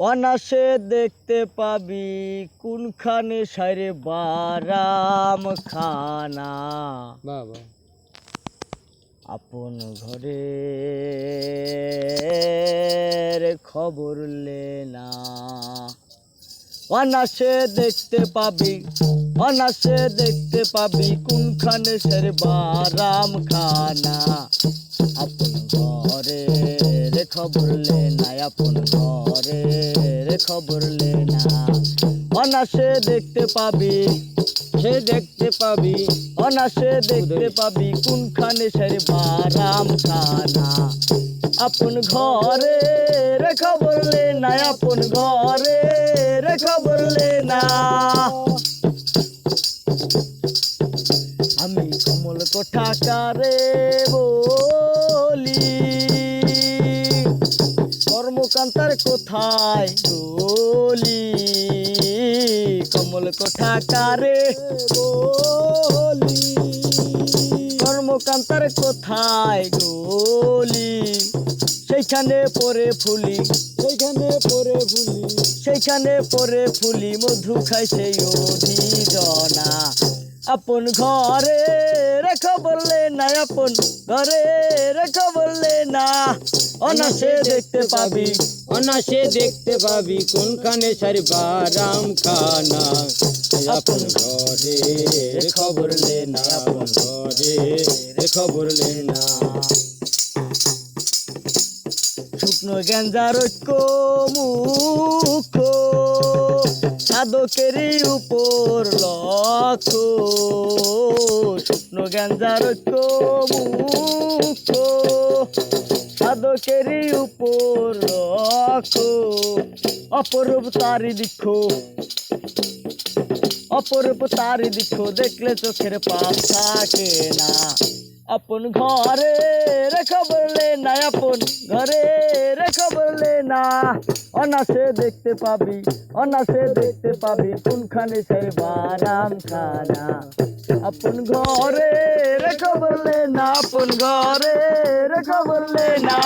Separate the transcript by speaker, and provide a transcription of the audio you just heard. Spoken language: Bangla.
Speaker 1: অনাসে দেখতে পাবি কোনখানে সাইরে বারাম খানা
Speaker 2: বাবা।
Speaker 1: আপন ঘরে খবর লে না। অনাসে দেখতে পাবি অনাসে দেখতে পাবি কোনখানে সের বারাম খানা আপন ঘরে রে খবর লে না আপন ঘরে রে খবর লে না অনাসে দেখতে পাবি,
Speaker 2: সে দেখতে পাবি,
Speaker 1: অনাসে দেখতে পাবি কোনখানে সের বারাম খানা। আপন ঘরে রে খবর লে না আপন ঘরে রে খবর লে না আমি কমল কোঠাকারে কোথায় বলি? কমল কোঠাকারে বলি? কর্মকান্তার কোথায় গলি সেইখানে পরে ফুলি।
Speaker 2: সেইখানে পরে ফুলি।
Speaker 1: সেইখানে পরে ফুলি মধু খাই সেই অধিজনা আপন ঘরে রেখা বললে না আপন ঘরে রেখা বললে না। অনাসে দেখতে পাবি।
Speaker 2: অনাসে দেখতে পাবি কোনখানে সারি বারাম খানা আপন ঘরে খবর লে না আপন ঘরে খবর লে না।
Speaker 1: শুকনো গেঞ্জার ঐক্য মুখ। সাধকেরই উপর লক্ষ্য, শুকনো গেঞ্জার মুখ সাধকেরই উপর লক্ষ্য, অপরূপ তারি দিক্ষ অপরূপ তারি দিক্ষ দেখলে চোখের পাপ থাকে না। আপন ঘরে রেখা বললে না আপন ঘরে রেখা বললে না অনাসে দেখতে পাবি অনাসে দেখতে পাবি কোনখানে সেই বারাম খানা আপন ঘরে রেখা বললে না আপন ঘরে রেখা বললে না